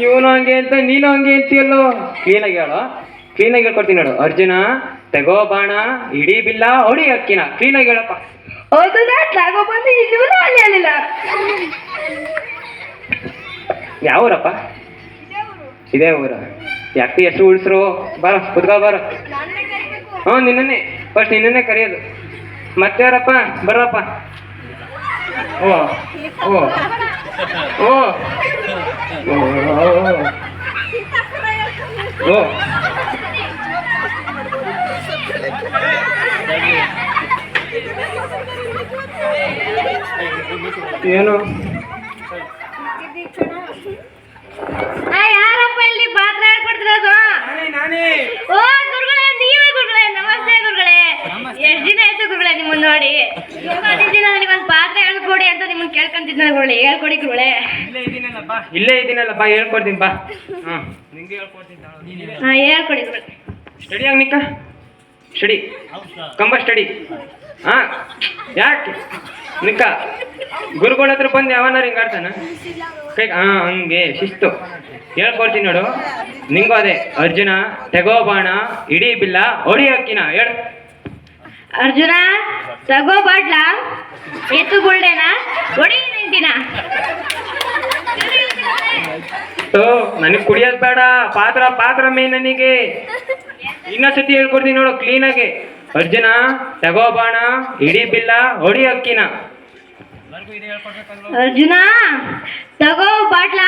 ಇವನು ಹಂಗೆ ಅಂತ ನೀನು ಹಂಗೆ ಅಂತೀಯಲ್ಲೋ? ಕ್ಲೀನಾಗಿ ಹೇಳೋ. ಕ್ಲೀನಾಗಿ ಹೇಳ್ಕೊಡ್ತೀನಿ ನೋಡು. ಅರ್ಜುನ ತಗೋ ಬಾಣ ಇಡೀ ಬಿಲ್ಲ ಹೊಡಿ ಅಕ್ಕಿನ. ಕ್ಲೀನಾಗಿ ಹೇಳಪ್ಪ. ಯಾವ ಊರಪ್ಪ? ಇದೇ ಊರು. ಯಾಕೆ ಎಷ್ಟು ಉಳಿಸ್ರು? ಬಾರ ಕುತ್ಕೋ ಬಾರ ಹ್ಞೂ ನಿನ್ನೇ ಫಸ್ಟ್ ನಿನ್ನೇ ಕರೆಯೋದು. ಮತ್ತೆ ಯಾರಪ್ಪ? ಓ ಓ ಓ ಓ. ಏನು? ಯಾರಪ್ಪ ಇಲ್ಲಿ ಪಾತ್ರ ಹೇಳ್ಕೊಡ್ತಿರೋದು ಓ ಗುರುಗಳೇ ನೀವೇ ಗುರುಗಳೇ ನಮಸ್ತೆ ಗುರುಗಳೇ ಎಷ್ಟ್ ದಿನ ಆಯ್ತು ಗುರುಗಳೇ ನಿಮ್ಮನ್ನ ನೋಡಿ ಇಪ್ಪತ್ತೈದು ದಿನ ನಿಮ್ಮೊಂದು ಪಾತ್ರ ಹೇಳ್ಕೊಡಿ ಗುರುಗಳೇ ಹೇಳ್ಕೊಡಿ ಗುರುಗಳೇ. ಇಲ್ಲೇ ಇದೀನಲ್ಲ ಬಾ. ಹೇಳ್ಕೊಡ್ತೀನಿ ಬಾ. ಹಾಂ. ನಿಂಗೆ ಹೇಳ್ಕೊಡ್ತೀನಿ ತಾಳು. ಹಾ ಹೇಳ್ಕೊಡಿ ಸ್ಟಡಿ ಆಗಿ ನಿಕ್ಕ ಸ್ಟಡಿ ಕಂಬ ಸ್ಟಡಿ ಹಾ. ಯಾಕೆ? ನಿಕ್ಕ ಗುರುಗಳ ಹತ್ರ ಬಂದು ಯಾವನಾರ ಹಿಂಗೆ ಆಡ್ತಾನ? ಕೈ ಹಾ ಹಂಗೆ ಶಿಸ್ತು. ಹೇಳ್ಕೊಡ್ತೀನಿ ನೋಡು. ನಿಂಗೂ ಅದೇ ಅರ್ಜುನ ತೆಗೋ ಬಾಣ ಇಡೀ ಬಿಲ್ಲ ಹೊಡಿ ಹಾಕಿನ ಹೇಳ. ಅರ್ಜುನ ತಗೋ ಬಾಟ್ಲ. ಎತ್ತು ಗುಳ್ಳೆನಾ ಹೊಡಿ ನಿಂತಿನ ನನಗ್ ನನಗೆ ಕುಡಿಯೋದು ಬೇಡ. ಪಾತ್ರ ಪಾತ್ರ ಮೇ ನನಗೆ. ಇನ್ನೊಂದ್ಸತಿ ಹೇಳ್ಕೊಡ್ತೀನಿ ನೋಡು ಆಗಿ. ಅರ್ಜುನ ತಗೋ ಬಾಣ ಇಡೀ ಬಿಲ್ಲ ಹೊಡಿ ಅಕ್ಕಿನ. ಅರ್ಜುನ ತಗೋ ಬಾಟ್ಲ.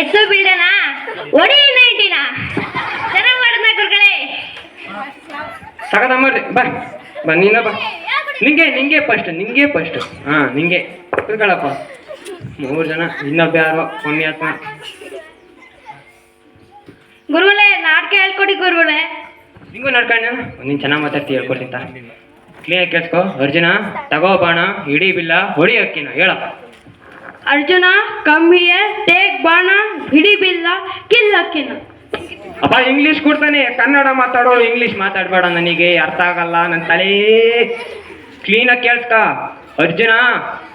ಎತ್ತು ಬಿಲ್ಡನ? ಹೊಡಿ ನೈಟಿನ. ಚೆನ್ನಾಗಿ ಮಾಡಿದ್ನ ಗುರುಗಳೇ ಮಾಡ್ರಿ ಬಾ. ಬಾ ನೀನ ಬಾ. ನಿಂಗೆ ನಿಂಗೆ ಫಸ್ಟ್ ನಿಂಗೆ ಫಸ್ಟ್ ಹಾ ನಿಂಗೆ. ಕೂತ್ಕೊಳ್ಳಪ್ಪ. ಮೂರು ಜನ ಇನ್ನೊಬ್ಬ ಯಾರೋ ಪುಣ್ಯಾತ್ಮ. ಗುರುಗಳೇ ನಾಟಕ ಹೇಳ್ಕೊಡಿ ಗುರುಗಳೇ ನಿಂಗೂ ನಡ್ಕೊಂಡು ನೀನು ಚೆನ್ನಾಗಿ ಮಾತಾಡ್ತಿ ಹೇಳ್ಕೊಡ್ತೀನಿ ತಾ. ಕ್ಲಿಯರ್ ಕೇಳಿಸ್ಕೊ. ಅರ್ಜುನ ತಗೋ ಬಾಣ ಇಡೀ ಬಿಲ್ಲ ಹೊಡಿ ಅಕ್ಕಿನ ಹೇಳಪ್ಪ ಅರ್ಜುನ ಕಮ್ಮಿಯ ಟೇಕ್ ಬಾಣ ಹಿಡಿ ಬಿಲ್ಲ ಕಿಲ್ ಅಕ್ಕಿನ ಅಪ್ಪ ಇಂಗ್ಲೀಷ್ ಕೊಡ್ತಾನೆ. ಕನ್ನಡ ಮಾತಾಡೋ ಇಂಗ್ಲೀಷ್ ಮಾತಾಡಬೇಡ ನನಗೆ ಅರ್ಥ ಆಗಲ್ಲ ನನ್ನ ತಲೆ ಕ್ಲೀನಾಗಿ ಕೇಳಿಸ್ಕ. ಅರ್ಜುನ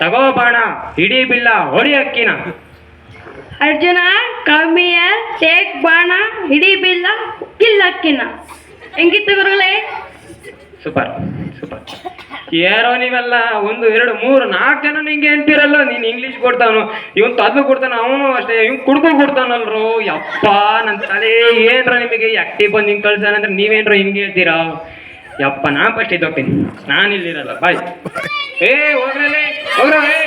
ತಗೋ ಬಾಣ ಇಡೀ ಬಿಲ್ಲ ಹೊಡಿ ಅಕ್ಕಿನ. ಅರ್ಜುನ ಕಮ್ಮಿಯ ಟೇಕ್ ಬಾಣ ಹಿಡಿ ಬಿಲ್ಲ ಅಕ್ಕಿನ. ಹೆಂಗಿತ್ತು ಗುರುಗಳೇ? Super super. ಯಾರೋ ನೀವೆಲ್ಲ ಒಂದು ಎರಡು ಮೂರು ನಾಲ್ಕು ಜನ ನಿಂಗೆ ಅಂತೀರಲ್ಲ ನೀನು ಇಂಗ್ಲೀಷ್ ಕೊಡ್ತಾನು ಇವನ್ ತದ್ದು ಕೊಡ್ತಾನ ಅವನು ಅಷ್ಟೇ ಇವ್ ಕುಡ್ಕೊ ಕೊಡ್ತಾನಲ್ರು. ಯಪ್ಪ ನನ್ನ ತಲೆ ಏನ್ರ ನಿಮಗೆ ಆಕ್ಟಿವ್ ಬಂದು ಹಿಂಗೆ ಕಳ್ಸಾನಂದ್ರೆ ನೀವೇನ್ರ ಹಿಂಗೆ ಹೇಳ್ತೀರಾ? ಯಪ್ಪ ನಾ ಫಸ್ಟ್ ಇದ್ದೋಗ್ತೀನಿ. ನಾನು ಇಲ್ಲಿರಲ್ಲ ಬಾಯ್ ಏ ಹೋಗ್ರಲ್ಲೇ ಹೋಗ್ರ ಏ